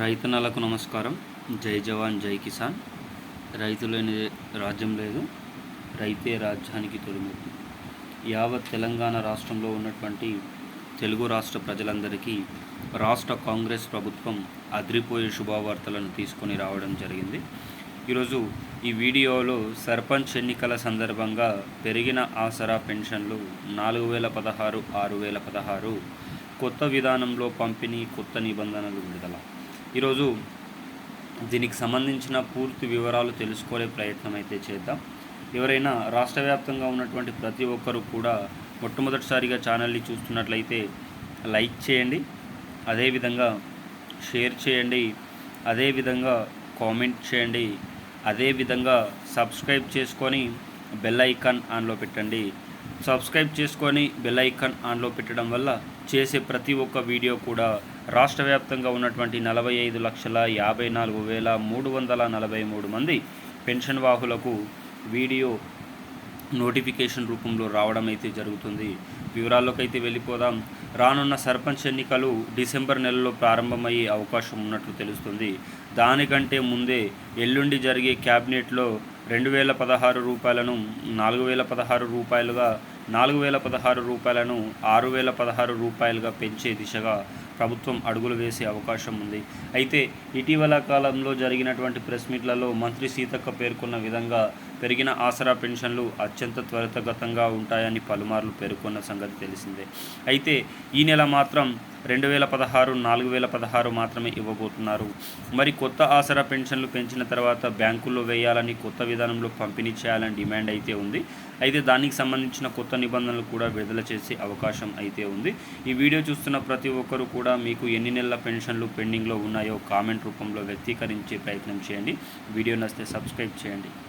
రైతన్నలకు నమస్కారం. జై జవాన్ జై కిసాన్. రైతు లేని రాజ్యం లేదు. రైతే రాజ్యానికి తొలిమెట్టు. యావత్ తెలంగాణ రాష్ట్రంలో ఉన్నటువంటి తెలుగు రాష్ట్ర ప్రజలందరికీ రాష్ట్ర కాంగ్రెస్ ప్రభుత్వం అదిరిపోయే శుభవార్తలను తీసుకొని రావడం జరిగింది. ఈరోజు ఈ వీడియోలో సర్పంచ్ ఎన్నికల సందర్భంగా పెరిగిన ఆసరా పెన్షన్లు నాలుగు వేల పదహారు ఆరు వేల పదహారు కొత్త విధానంలో పంపిణీ కొత్త నిబంధనలు విడుదల ఈరోజు దీనికి సంబంధించిన పూర్తి వివరాలు తెలుసుకునే ప్రయత్నం అయితే చేద్దాం. ఎవరైనా రాష్ట్ర వ్యాప్తంగా ఉన్నటువంటి ప్రతి ఒక్కరూ కూడా మొట్టమొదటిసారిగా ఛానల్ని చూస్తున్నట్లయితే లైక్ చేయండి అదేవిధంగా షేర్ చేయండి అదేవిధంగా కామెంట్ చేయండి అదేవిధంగా సబ్స్క్రైబ్ చేసుకొని బెల్ ఐకాన్ ఆన్లో పెట్టండి. సబ్స్క్రైబ్ చేసుకొని బెల్ ఐకాన్ ఆన్లో పెట్టడం వల్ల చేసే ప్రతి ఒక్క వీడియో కూడా రాష్ట్ర వ్యాప్తంగా ఉన్నటువంటి నలభై ఐదు లక్షల యాభై నాలుగు వేల మూడు వందల నలభై మూడు మంది పెన్షన్ వాహులకు వీడియో నోటిఫికేషన్ రూపంలో రావడం అయితే జరుగుతుంది. వివరాల్లోకి అయితే వెళ్ళిపోదాం. రానున్న సర్పంచ్ ఎన్నికలు డిసెంబర్ నెలలో ప్రారంభమయ్యే అవకాశం ఉన్నట్లు తెలుస్తుంది. దానికంటే ముందే ఎల్లుండి జరిగే క్యాబినెట్లో రెండు వేల పదహారు రూపాయలను నాలుగు వేల పదహారు రూపాయలుగా నాలుగు వేల పదహారు రూపాయలను ఆరు వేల పదహారు రూపాయలుగా పెంచే దిశగా ప్రభుత్వం అడుగులు వేసే అవకాశం ఉంది. అయితే ఇటీవల కాలంలో జరిగినటువంటి ప్రెస్ మీట్లలో మంత్రి సీతక్క పేర్కొన్న విధంగా పెరిగిన ఆసరా పెన్షన్లు అత్యంత త్వరితగతంగా ఉంటాయని పలుమార్లు పేర్కొన్న సంగతి తెలిసిందే. అయితే ఈ నెల మాత్రం రెండు వేల పదహారు నాలుగు వేల పదహారు మాత్రమే ఇవ్వబోతున్నారు. మరి కొత్త ఆసరా పెన్షన్లు పెంచిన తర్వాత బ్యాంకుల్లో వేయాలని కొత్త విధానంలో పంపిణీ చేయాలని డిమాండ్ అయితే ఉంది. అయితే దానికి సంబంధించిన కొత్త నిబంధనలు కూడా విడుదల చేసే అవకాశం అయితే ఉంది. ఈ వీడియో చూస్తున్న ప్రతి ఒక్కరూ కూడా మీకు ఎన్ని నెలల పెన్షన్లు పెండింగ్లో ఉన్నాయో కామెంట్ రూపంలో వ్యక్తీకరించే ప్రయత్నం చేయండి. వీడియో నచ్చితే సబ్స్క్రైబ్ చేయండి.